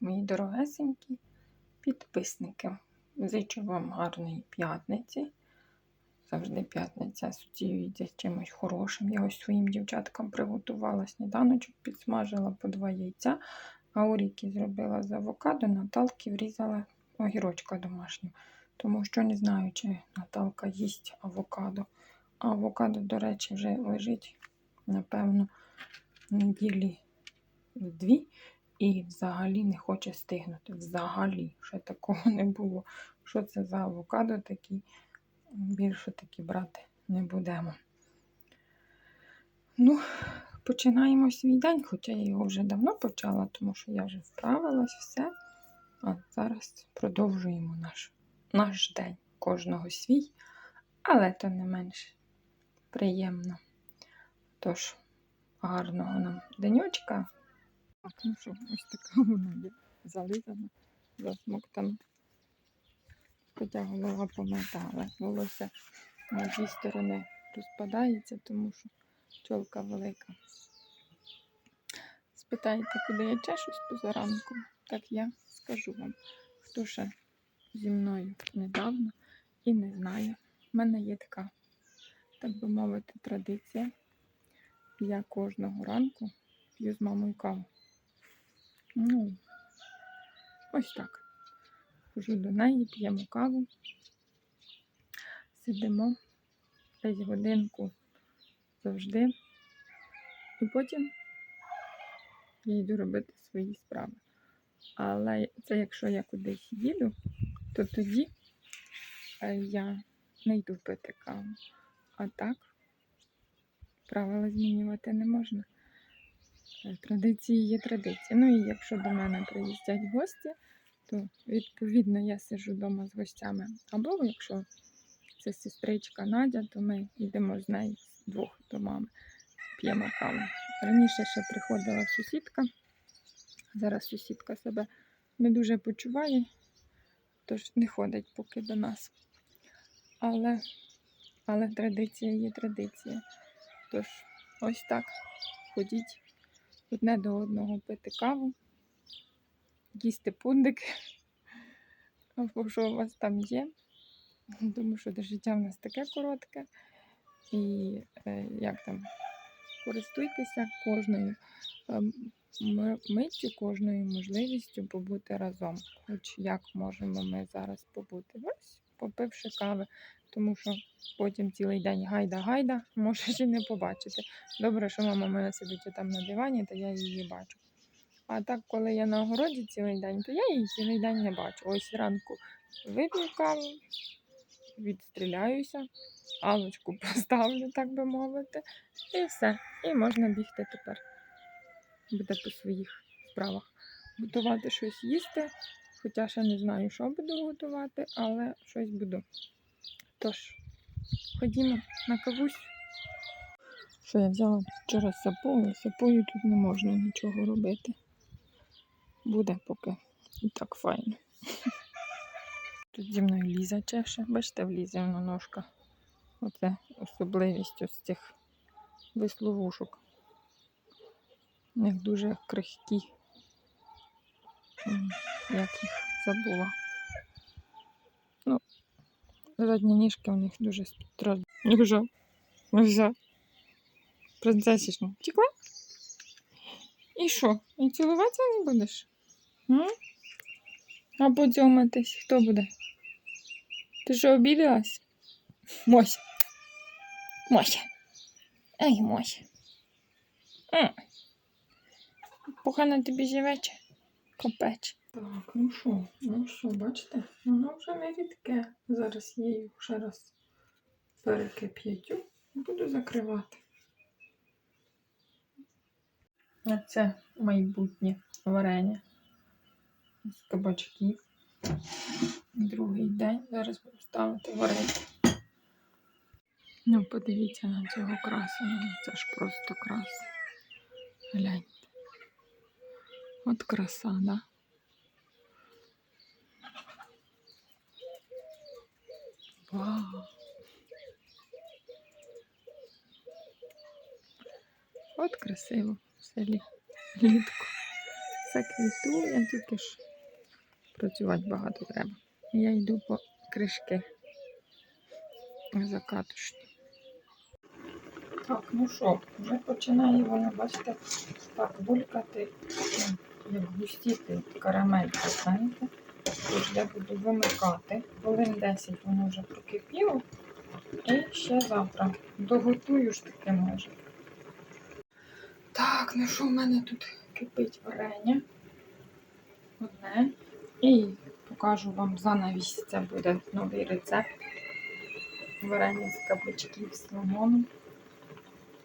мої дорогесенькі підписники. Зичу вам гарної п'ятниці. Завжди п'ятниця асоціюється з чимось хорошим. Я ось своїм дівчаткам приготувала сніданочок, підсмажила по два яйця, а оріки зробила з авокадо, Наталки врізала огірочка домашнього. Тому що не знаю, чи Наталка їсть авокадо. Авокадо, до речі, вже лежить, напевно, неділі дві і взагалі не хоче стигнути. Взагалі, ще такого не було. Що це за авокадо такі? Більше такі брати не будемо. Ну, починаємо свій день, хоча я його вже давно почала, тому що я вже вправилась все. А зараз продовжуємо наш, наш день кожного свій, але то не менш приємно. Тож, гарного нам денечка. Ну що, ось така вона є зализана, засмоктана. Хоча голова помита, але волосся на дві сторони розпадається, тому що чолка велика. Спитаєте, куди я чешусь позаранку, так я скажу вам, хто ще зі мною недавно і не знає. У мене є така, так би мовити, традиція. Я кожного ранку п'ю з мамою каву. Ну, ось так. Хожу до неї, п'ємо каву, сидимо десь годинку завжди. І потім я йду робити свої справи. Але це якщо я кудись їду, то тоді е, я не йду пити каву. А так правила змінювати не можна. Традиції є традиції. Ну і якщо до мене приїздять гості, то відповідно я сиджу вдома з гостями. Або якщо це сестричка Надя, то ми йдемо з нею з двох до мами, п'ємо каву. Раніше ще приходила сусідка. Зараз сусідка себе не дуже почуває, тож не ходить поки до нас. Але, але традиція є традиція. Тож, ось так. Ходіть одне до одного пити каву, їсти пундики, або що у вас там є. Тому що життя в нас таке коротке. І е, як там, користуйтеся кожною ем, миттю, кожною можливістю побути разом. Хоч як можемо ми зараз побути. Ось, попивши кави, тому що потім цілий день гайда-гайда, можеш і не побачити. Добре, що мама в мене сидить там на дивані, то я її бачу. А так, коли я на огороді цілий день, то я її цілий день не бачу. Ось зранку вип'ю каву, відстріляюся, алочку поставлю, так би мовити, і все. І можна бігти тепер. Буде по своїх справах. Готувати щось їсти, хоча ще не знаю, що буду готувати, але щось буду. Тож, ходімо на кавусь. Що я взяла вчора сапою, сапою тут не можна нічого робити. Буде поки і так файно. Тут зі мною Ліза чеше. Бачите, в Лізі вона ножка. Оце особливість ось цих висловушок. У них дуже крихкі. Як їх забула. Ну, задні ніжки у них дуже страждають. Дуже. Вже. Принцесішна. Втекла? І що? І цілуватися не будеш? М? А подзьоматись хто буде? Ти що обідалась? Мося. Мося. Ай, Мося. Погано тобі живече. Копеч. Так, ну що, ну що, бачите? Воно вже не рідке. Зараз я її ще раз перекип'ятю і буду закривати. А це майбутнє варення з кабачків. Другий день. Зараз буду ставити варити. Ну, подивіться на цього красення. Ну, Це ж просто краса. Гляньте. От краса, да? Вау! От красиво в селі. Літку. Все квітує, тільки ж працювати багато треба. Я йду по кришки закатушні. Так, ну що, вже починає воно, бачите, так булькати, як густіти карамелька, знаєте. Я буду вимикати. Хвилин 10 воно вже прокипіло. І ще завтра доготую ж таки може. Так, ну що в мене тут кипить варення. Одне. І покажу вам занавість. Це буде новий рецепт. Варення з кабачків з лимоном.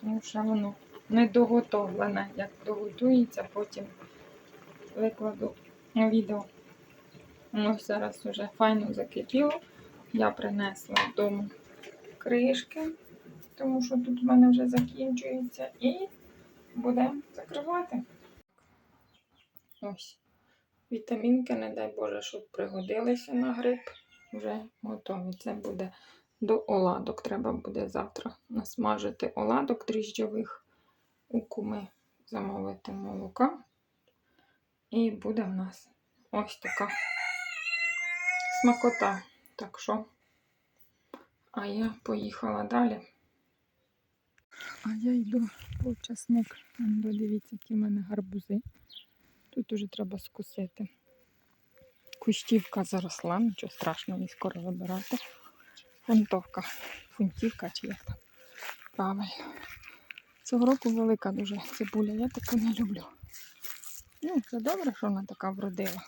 Тому що воно не доготовлене. Як доготується, потім викладу відео. Воно зараз вже файно закипіло. Я принесла вдома кришки, тому що тут в мене вже закінчується. І будемо закривати. Ось. Вітамінки, не дай Боже, щоб пригодилися на гриб. Вже готові. Це буде до оладок. Треба буде завтра насмажити оладок дріжджових у куми замовити молока. І буде в нас ось така смакота. Так що, а я поїхала далі. А я йду по часник. Дивіться, які в мене гарбузи. Тут уже треба скусити. Кущівка заросла, нічого страшного, її скоро вибирати. Фунтовка, фунтівка чи як там. Правильно. Цього року велика дуже цибуля, я таку не люблю. Ну, це добре, що вона така вродила.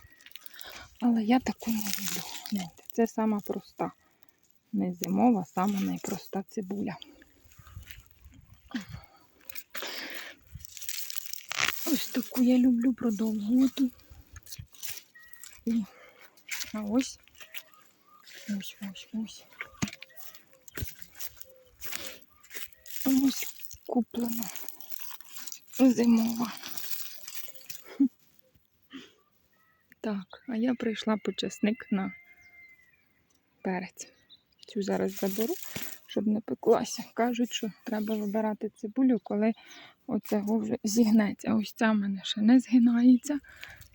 Але я таку не люблю. Гляньте, це сама проста. Не зимова, сама найпроста цибуля. Ось таку я люблю продовжувати. І а ось ось ось ось. Ось куплена зимова. Так, а я прийшла по часник на перець. Цю зараз заберу, щоб не пеклася. Кажуть, що треба вибирати цибулю, коли оцього вже зігнеться. Ось ця в мене ще не згинається,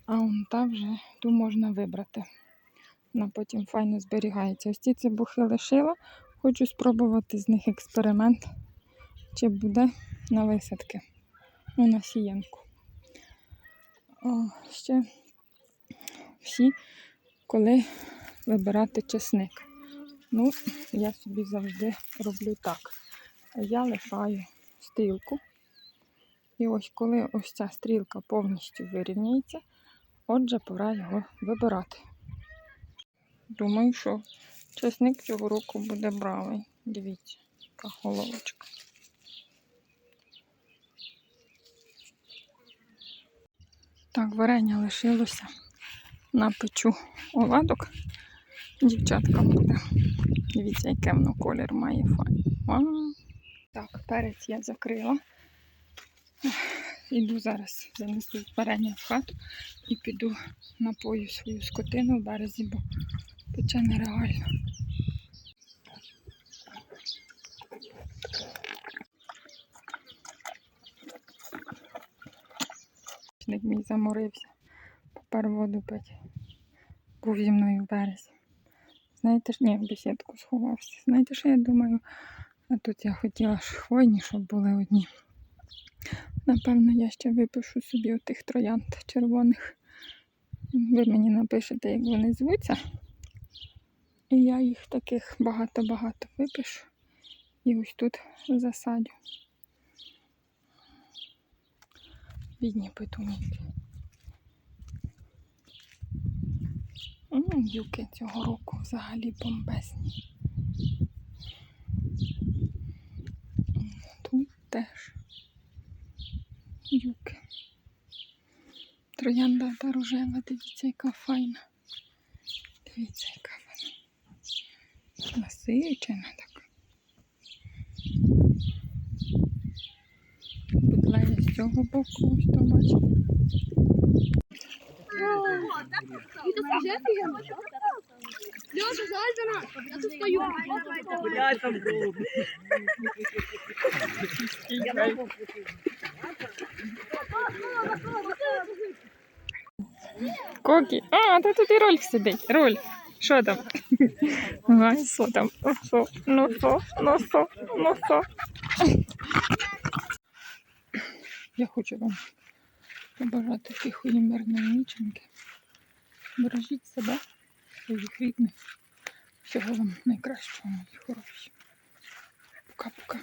а он та вже ту можна вибрати. Вона потім файно зберігається. Ось ці цибухи лишила. Хочу спробувати з них експеримент, чи буде на висадки. Ну, на сіянку. О, ще всі, коли вибирати чесник. Ну, я собі завжди роблю так. Я лишаю стрілку. І ось коли ось ця стрілка повністю вирівняється, отже, пора його вибирати. Думаю, що чесник цього року буде бравий. Дивіться, яка головочка. Так, варення лишилося. Напечу оладок. Дівчаткам буде. Дивіться, яке воно колір має файн. Так, перець я закрила. Іду зараз, занесу варення в хату і піду напою свою скотину в березі, бо пече нереально. Мій заморився. Тепер воду пить. Був зі мною в березі. Знаєте ж, ні, в бесідку сховався. Знаєте, що я думаю? А тут я хотіла ж хвойні, щоб були одні. Напевно, я ще випишу собі отих троянд червоних. Ви мені напишете, як вони звуться. І я їх таких багато-багато випишу. І ось тут засадю. Бідні петунівки. Юки цього року взагалі бомбезні. Тут теж юки. Троянда та рожева, дивіться, яка файна. Дивіться, яка вона. Насичена така. Підлеє з цього боку, ось то бачите. Нас. Я тут стою. Блядь. А, та тут і Рольф сидить. Рольф. Що там? Ага, що там? Ну що? Ну що? Ну що? Ну що? Я хочу вам побажати тихої мирної ніченьки. Бережіть себе, своїх рідних. Всього вам найкращого, мої хороші. Пока-пока.